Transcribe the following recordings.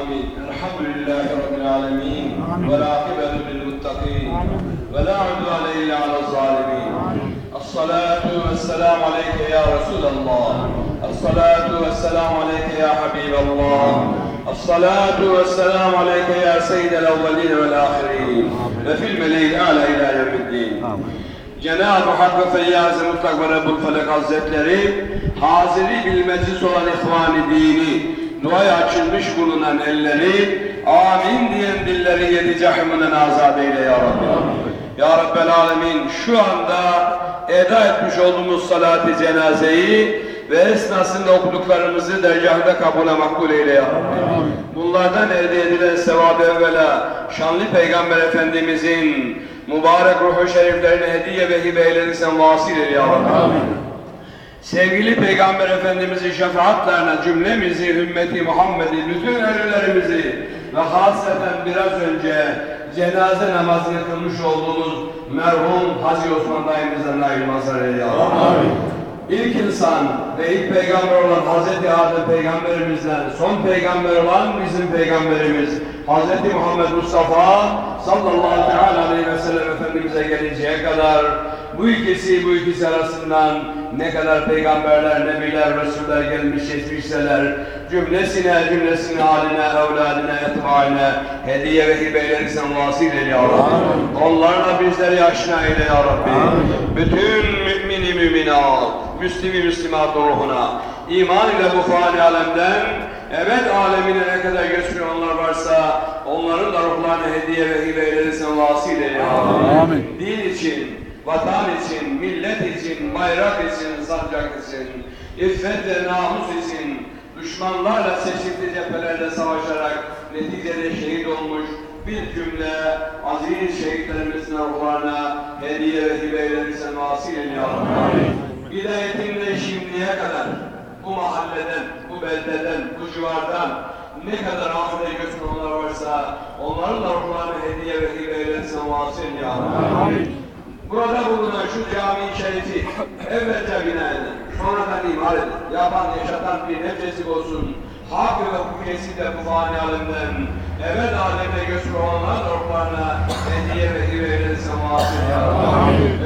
آمين. الحمد لله رب العالمين. والعاقبة للمتقين. ولا عدوان إلا على الظالمين. الصلاة والسلام عليك يا رسول الله. الصلاة والسلام عليك يا حبيب الله. الصلاة والسلام عليك يا سيد الأولين والآخرين. وفي الملئ الأعلى إلى يوم الدين. Cenab-ı Hakk'a Feyyaz-ı Mutlak ve Rabbul Felek Hazretleri haziri bil meclis olan ihvan dini duaya açılmış bulunan elleri amin diyen dilleri yedi cahiminden azat eyle ya Rabbi. Ya Rabbel Alemin şu anda eda etmiş olduğumuz salat-ı cenazeyi ve esnasında okuduklarımızı dergahında kabule makbul eyle ya Rabbi. Bunlardan elde edilen sevabı evvela şanlı Peygamber Efendimizin mübarek ruhu şeriflerine hediye ve hibe eylediysen vasıl eyle ya Rabbi. Sevgili Peygamber Efendimizin şefaatlerine cümlemizi, ümmeti Muhammed'i, bütün ölülerimizi ve hasreten biraz önce cenaze namazını kılmış olduğumuz merhum Hazreti Osman dayımızdan nail mazhar eyle ya Rabbi. İlk insan ve ilk peygamber olan Hazreti Adem peygamberimizden son peygamber olan bizim peygamberimiz Hazreti Muhammed Mustafa sallallahu aleyhi ve sellem Efendimiz'e gelinceye kadar bu ikisi bu ikisi arasından ne kadar peygamberler, nebiler, resuller gelmiş geçmişseler cümlesine cümlesine haline, evladine, etbaine hediye ve hibeyleri sen vasil eyle ya Rabbi. Onlarla bizleri aşina eyle ya Rabbi. Bütün mümini müminat, Müslimi Müslümat ruhuna iman ile bu fani alemden evet alemine ne kadar göçmüş onlar varsa onların da ruhlarına hediye ve hibe eylesin vasil eyle ya Rabbi. Amin. Din için, vatan için, millet için, bayrak için, sancak için, iffet ve namus için düşmanlarla çeşitli cephelerde savaşarak neticede şehit olmuş bir cümle aziz şehitlerimizin ruhlarına hediye ve hibe eylesin vasil eyle ya Rabbi. Hidayetinle şimdiye kadar bu mahalleden, bu beldeden, bu civardan ne kadar ahire göçmen onlar varsa onların da ruhlarına hediye ve hibe eylesin vasil ya Rabbi. Burada bulunan şu cami-i şerifi evvelce bina edin, sonradan imar edin, yapan yaşatan bir nefesik olsun. Hak ve hukukiyesi de bu fani alemden, evet alemde göçmen olanlar da ruhlarına hediye ve hibe eylesin vasil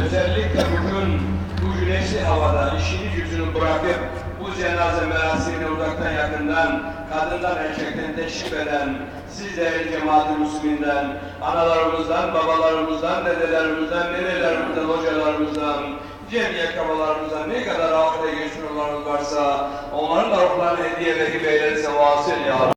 merasimine uzaktan yakından, kadından erkekten teşrif eden, siz değerli cemaat-i müsliminden, analarımızdan, babalarımızdan, dedelerimizden, nenelerimizden, hocalarımızdan, cemiyet kabalarımızdan ne kadar ahire geçmiş varsa onların da ruhlarına hediye ve hibe eylerse vasıl ya.